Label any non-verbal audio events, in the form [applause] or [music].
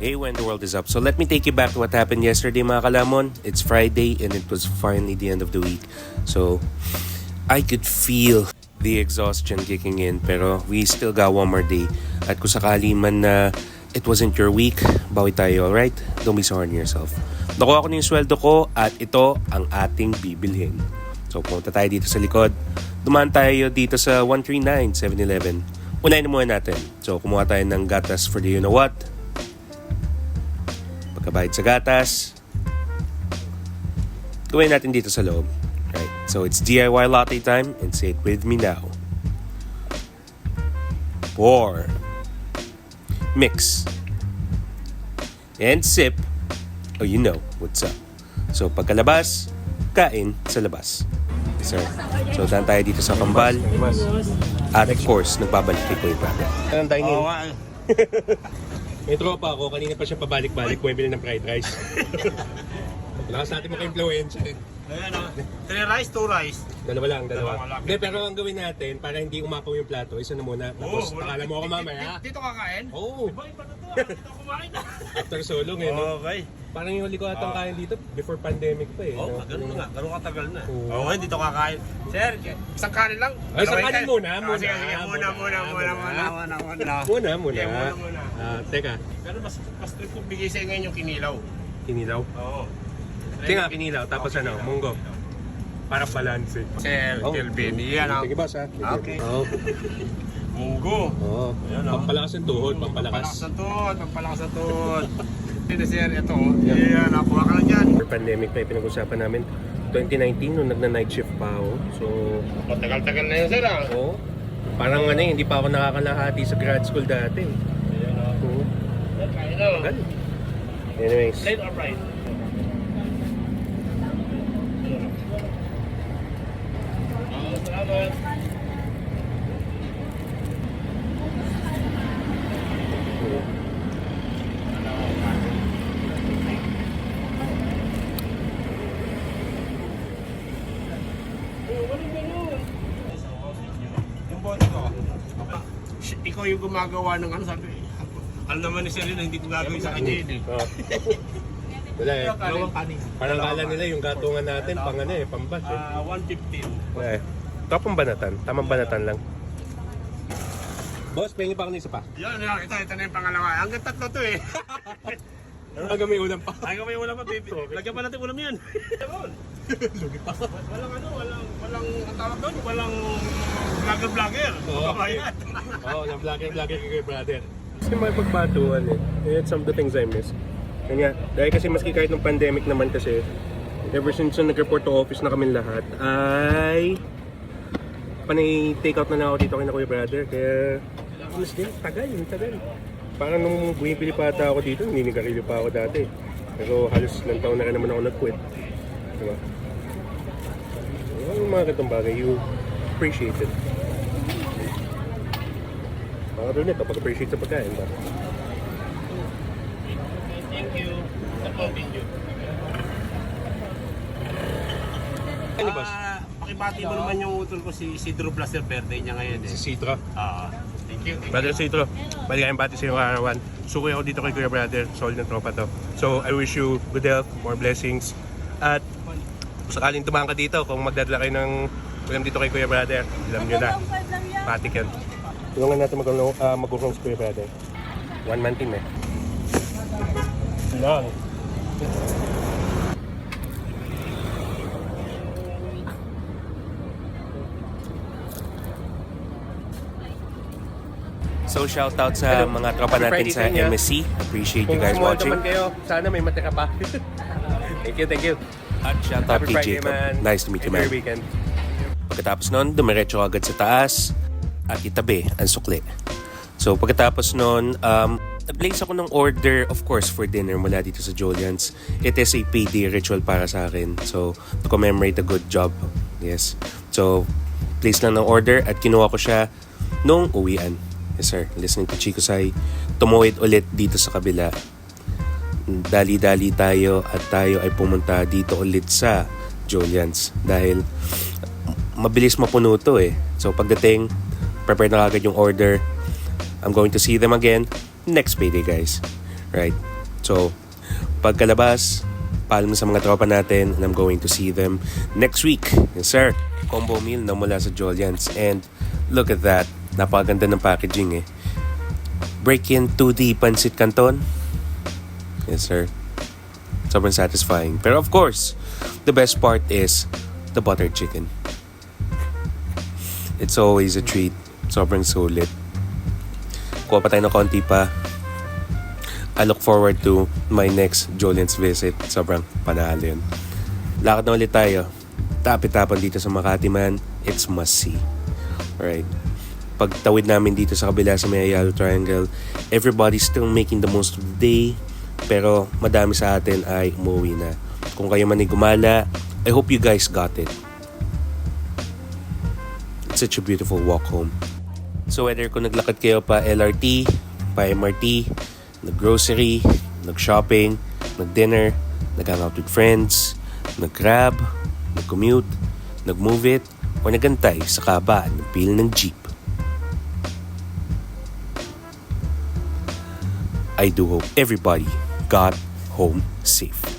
Hey, when the world is up. So let me take you back to what happened yesterday, mga kalamon. It's Friday and it was finally the end of the week. So I could feel the exhaustion kicking in pero we still got one more day. At kung sakali man na it wasn't your week, bawi tayo, alright? Don't be so hard on yourself. Nakuha ko na yung sweldo ko at ito ang ating bibilhin. So pumunta tayo dito sa likod. Dumaan tayo dito sa 139 7-Eleven. Unahin na muna natin. So kumuha tayo ng gatas for the you know what. Pagkabayad sa gatas, gawin natin dito sa loob. Right. So it's DIY latte time and say it with me now. Pour. Mix. And sip. Oh, you know what's up. So pagkalabas, kain sa labas. Yes, sir. So daan tayo dito sa Kambal. At of course, nagbabalik kay Kuya Brother. Anong dining? Oo. [laughs] May tropa ako, kanina pa siya pabalik-balik, bumibili ng fried rice. [laughs] Lakas natin maka-influensya eh. Ayan o. Three rice, two rice. Dalawa lang, dalawa. Dalawa lang. Hindi, pero ang gawin natin, para hindi umapaw yung plato, isa na muna. Tapos, wala- pakala mo ako mamaya. Dito kakain? Oo, oh, Iba iba na to. ah. Dito kumain na. [laughs] after solong eh. No? Okay. Parang yung huli ko atang kain dito, before pandemic pa eh. Oo, no? ganun nga. Ganun katagal na. Oo. Okay, dito kakain. Sir, isang kanin lang. Ay, isang kanin muna, Ah, muna, Sige, sige, muna, muna, muna, muna, muna. muna, muna, muna. Muna, muna. Sige, muna, muna. Ah, teka, Pero mas, mas trip ko bigay sa ngayon yung kinilaw. kinilaw. Oo. Nga, kinilaw. Tapos ano, munggo. Para balance eh. Sir, Oh. Kelvin. Yan ah. Sige boss ha. Sige. Okay. Oo. Munggo. Oo. Ayan, oh. Pampalakas ng tuhod, Pampalakas pampalakas. sa tuhod, pampalakas sa tuhod. [laughs] Dito sir, ito. Yan, nakuha ka na dyan. Pandemic pa yung pinag-usapan namin. 2019 nung nagna-night shift pa ako. So, Matagal-tagal na yun sir ah. oo. Parang ano eh, hindi pa ako nakakalahati sa grad school dati. Ayan ah. Oo. Kain na. Anyways. Late or right? Salamat. Yung bote ko. Sh- Ikaw yung gumagawa ng ano sabi. Alam naman ni Selena hindi ko gagawin sa kanya yun eh. Oo. Wala eh. Parang kala nila yung gatungan natin, pang ano eh, pambas eh. Ah, 115. Wala eh. Tapang banatan. Tamang banatan lang. Boss, pengi pa ako ng isa pa. Yan, yan, ito, ito na yung pangalawa. Hanggang tatlo to eh. [laughs] Hanggang may ulam pa. Ay, kami wala pa, baby. Lagyan pa natin ulam yan. [laughs] Lugi pa. Walang ano, walang, walang, ang tawag doon, walang vlogger-vlogger. Oo. [laughs] Oo, oh, na-vlogger-vlogger kay brother. Kasi may pagbatuan eh. It's some of the things I miss. Kanya, dahil kasi maski kahit nung pandemic naman kasi, ever since nung nag-report to office na kami lahat, ay panay take out na lang ako dito kay na Kuya Brother. Kaya, mas din, tagal, yung tagal. Parang nung bumibili pa ata ako dito, ninigarilyo pa ako dati. Pero halos ilang taon na rin naman ako nag-quit. Diba? Yung mga ganitong bagay, you appreciate it. Mga rin ito, pag-appreciate sa pagkain ba? Thank you. Sa continue. Ano boss? Ah, pakibati mo naman yung utol ko si Isidro Blaster birthday niya ngayon eh. Si Citro. Ah, thank you. Thank Brother you. Citro, bali kayong bati sa iyo karawan. Sukoy ako dito kay Kuya Brother, solid ng tropa to. So, I wish you good health, more blessings. At kung sakaling tumahan ka dito, kung magdadala kayo ng ulam dito kay Kuya Brother, alam nyo na, patik yan. Tulungan natin mag uh, mag si Kuya Brother. One man team eh. Lang. So shout out sa mga tropa natin sa MSC. Appreciate you guys watching. kayo, sana may matira pa. [laughs] thank you, thank you. At shout out Happy kay Jacob. man. Nice to meet you, Enjoy man. your weekend. Pagkatapos nun, dumiretso agad sa taas at itabi ang sukli. So pagkatapos nun, um, nag-place ako ng order, of course, for dinner mula dito sa Julian's. It is a payday ritual para sa akin. So, to commemorate a good job. Yes. So, place lang ng order at kinuha ko siya nung uwian. Yes, sir. Listening to Chico Sai. Tumuwid ulit dito sa kabila. Dali-dali tayo at tayo ay pumunta dito ulit sa Julian's. Dahil mabilis mapuno to eh. So pagdating, prepare na agad yung order. I'm going to see them again next payday guys. Right? So, pagkalabas, paalam sa mga tropa natin and I'm going to see them next week. Yes, sir. Combo meal na mula sa Jolians. And look at that. Napakaganda ng packaging eh. Break-in 2D Pancit Canton. Yes, sir. Sobrang satisfying. Pero of course, the best part is the buttered chicken. It's always a treat. Sobrang sulit. Kuha pa tayo ng konti pa. I look forward to my next Jolien's visit. Sobrang panalo yun. Lakad na ulit tayo. Tapit-tapan dito sa Makati man. It's must see. Alright. Pagtawid namin dito sa kabila sa may Ayala Triangle, everybody's still making the most of the day. Pero madami sa atin ay umuwi na. Kung kayo man ay gumala, I hope you guys got it. It's such a beautiful walk home. So whether kung naglakad kayo pa LRT, pa MRT, nag-grocery, nag-shopping, nag-dinner, nag-hangout with friends, nag-grab, nag-commute, nag-move it, or nagantay sa kabaan ng pila ng jeep. I do hope everybody got home safe.